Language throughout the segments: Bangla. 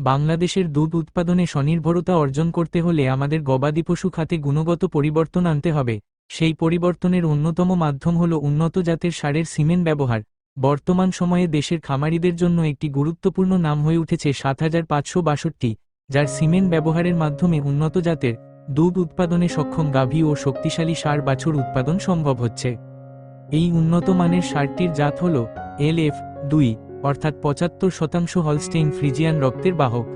বাংলাদেশের দুধ উৎপাদনে স্বনির্ভরতা অর্জন করতে হলে আমাদের গবাদি পশু খাতে গুণগত পরিবর্তন আনতে হবে। সেই পরিবর্তনের অন্যতম মাধ্যম হল উন্নত জাতের সারের সিমেন্ট ব্যবহার। বর্তমান সময়ে দেশের খামারিদের জন্য একটি গুরুত্বপূর্ণ নাম হয়ে উঠেছে সাত হাজার পাঁচশো বাষট্টি, যার সিমেন্ট ব্যবহারের মাধ্যমে উন্নত জাতের দুধ উৎপাদনে সক্ষম গাভী ও শক্তিশালী সার বাছুর উৎপাদন সম্ভব হচ্ছে। এই উন্নত মানের সারটির জাত হল এল এফ দুই। অর্থাৎ পঁচাত্তর শতাংশ হলস্টেইন ফ্রিজিয়ান রক্তের বাহক।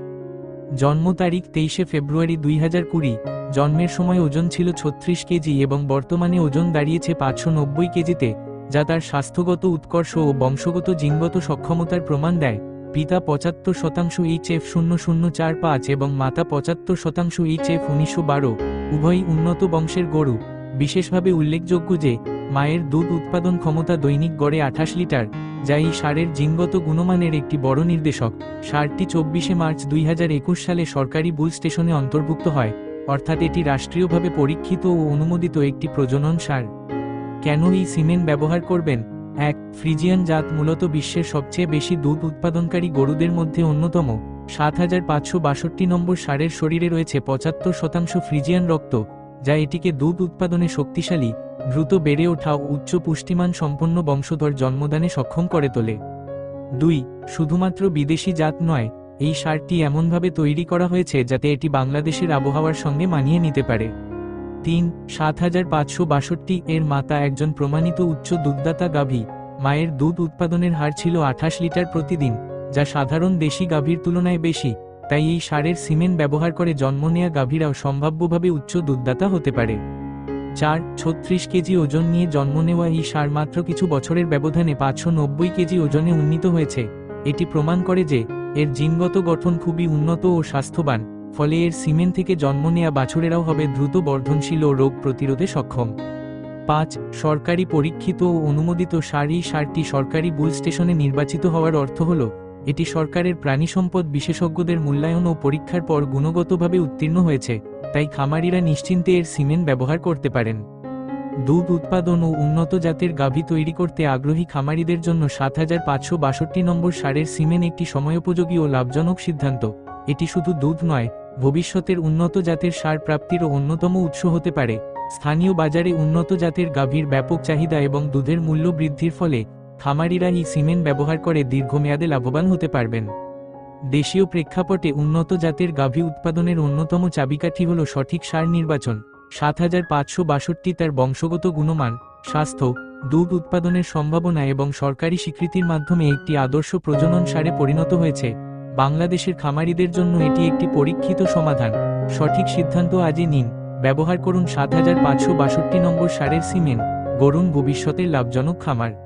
জন্ম তারিখ তেইশে ফেব্রুয়ারি দুই হাজার কুড়ি, জন্মের সময় ওজন ছিল ছত্রিশ কেজি এবং বর্তমানে ওজন দাঁড়িয়েছে পাঁচশো নব্বই কেজিতে, যা তার স্বাস্থ্যগত উৎকর্ষ ও বংশগত জিনগত সক্ষমতার প্রমাণ দেয়। পিতা পঁচাত্তর শতাংশ এইচ এফ শূন্য শূন্য চার পাঁচ এবং মাতা পঁচাত্তর শতাংশ এইচ এফ উনিশশো বারো, উভয়ই উন্নত বংশের গরু। বিশেষভাবে উল্লেখযোগ্য যে, মায়ের দুধ উৎপাদন ক্ষমতা দৈনিক গড়ে আঠাশ লিটার। যা এই সারের জিনগত গুণমানের একটি বড় নির্দেশক। সারটি চব্বিশে মার্চ দুই হাজার একুশ সালে সরকারি বুল স্টেশনে অন্তর্ভুক্ত হয়, অর্থাৎ এটি রাষ্ট্রীয়ভাবে পরীক্ষিত ও অনুমোদিত একটি প্রজনন সার। কেন এই সিমেন্ট ব্যবহার করবেন? এক, ফ্রিজিয়ান জাত মূলত বিশ্বের সবচেয়ে বেশি দুধ উৎপাদনকারী গরুদের মধ্যে অন্যতম। সাত হাজার পাঁচশো বাষট্টি নম্বর সারের শরীরে রয়েছে পঁচাত্তর শতাংশ ফ্রিজিয়ান রক্ত। যা এটিকে দুধ উৎপাদনে শক্তিশালী, দ্রুত বেড়ে ওঠা উচ্চ পুষ্টিমান সম্পন্ন বংশধর জন্মদানে সক্ষম করে তোলে। দুই, শুধুমাত্র বিদেশি জাত নয়, এই সারটি এমনভাবে তৈরি করা হয়েছে যাতে এটি বাংলাদেশের আবহাওয়ার সঙ্গে মানিয়ে নিতে পারে। তিন, সাত হাজার পাঁচশো বাষট্টি এর মাতা একজন প্রমাণিত উচ্চ দুধদাতা গাভী, মায়ের দুধ উৎপাদনের হার ছিল আঠাশ লিটার প্রতিদিন, যা সাধারণ দেশি গাভীর তুলনায় বেশি তাই এই সারের সিমেন্ট ব্যবহার করে জন্ম নেয়া গাভীরাও সম্ভাব্যভাবে উচ্চ দুধদাতা হতে পারে। চার, ছত্রিশ কেজি ওজন নিয়ে জন্ম নেওয়া এই সার মাত্র কিছু বছরের ব্যবধানে পাঁচশো নব্বই কেজি ওজনে উন্নীত হয়েছে। এটি প্রমাণ করে যে, এর জিনগত গঠন খুবই উন্নত ও স্বাস্থ্যবান, ফলে এর সিমেন্ট থেকে জন্ম নেয়া বাছুরেরাও হবে দ্রুত বর্ধনশীল ও রোগ প্রতিরোধে সক্ষম। পাঁচ, সরকারি পরীক্ষিত ও অনুমোদিত সার এই সারটি সরকারি বুল স্টেশনে নির্বাচিত হওয়ার অর্থ হল এটি সরকারের প্রাণী সম্পদ বিশেষজ্ঞদের মূল্যায়ন ও পরীক্ষার পর গুণগতভাবে উত্তীর্ণ হয়েছে, তাই খামারিরা নিশ্চিন্তে এর সিমেন্ট ব্যবহার করতে পারেন। দুধ উৎপাদন ও উন্নত জাতের গাভী তৈরি করতে আগ্রহী খামারিদের জন্য সাত হাজার পাঁচশো বাষট্টি নম্বর সারের সিমেন্ট একটি সময়োপযোগী ও লাভজনক সিদ্ধান্ত। এটি শুধু দুধ নয়, ভবিষ্যতের উন্নত জাতের সার প্রাপ্তিরও অন্যতম উৎস হতে পারে। স্থানীয় বাজারে উন্নত জাতের গাভীর ব্যাপক চাহিদা এবং দুধের মূল্য বৃদ্ধির ফলে খামারিরা এই সিমেন্ট ব্যবহার করে দীর্ঘমেয়াদে লাভবান হতে পারবেন। দেশীয় প্রেক্ষাপটে উন্নত জাতের গাভী উৎপাদনের অন্যতম চাবিকাঠি হল সঠিক সার নির্বাচন। সাত হাজার পাঁচশো বাষট্টি তার বংশগত গুণমান, স্বাস্থ্য, দুধ উৎপাদনের সম্ভাবনা এবং সরকারি স্বীকৃতির মাধ্যমে একটি আদর্শ প্রজনন সারে পরিণত হয়েছে। বাংলাদেশের খামারিদের জন্য এটি একটি পরীক্ষিত সমাধান। সঠিক সিদ্ধান্ত আজই নিন। ব্যবহার করুন সাত হাজার পাঁচশো বাষট্টি নম্বর সারের সিমেন্ট। গরুন ভবিষ্যতের লাভজনক খামার।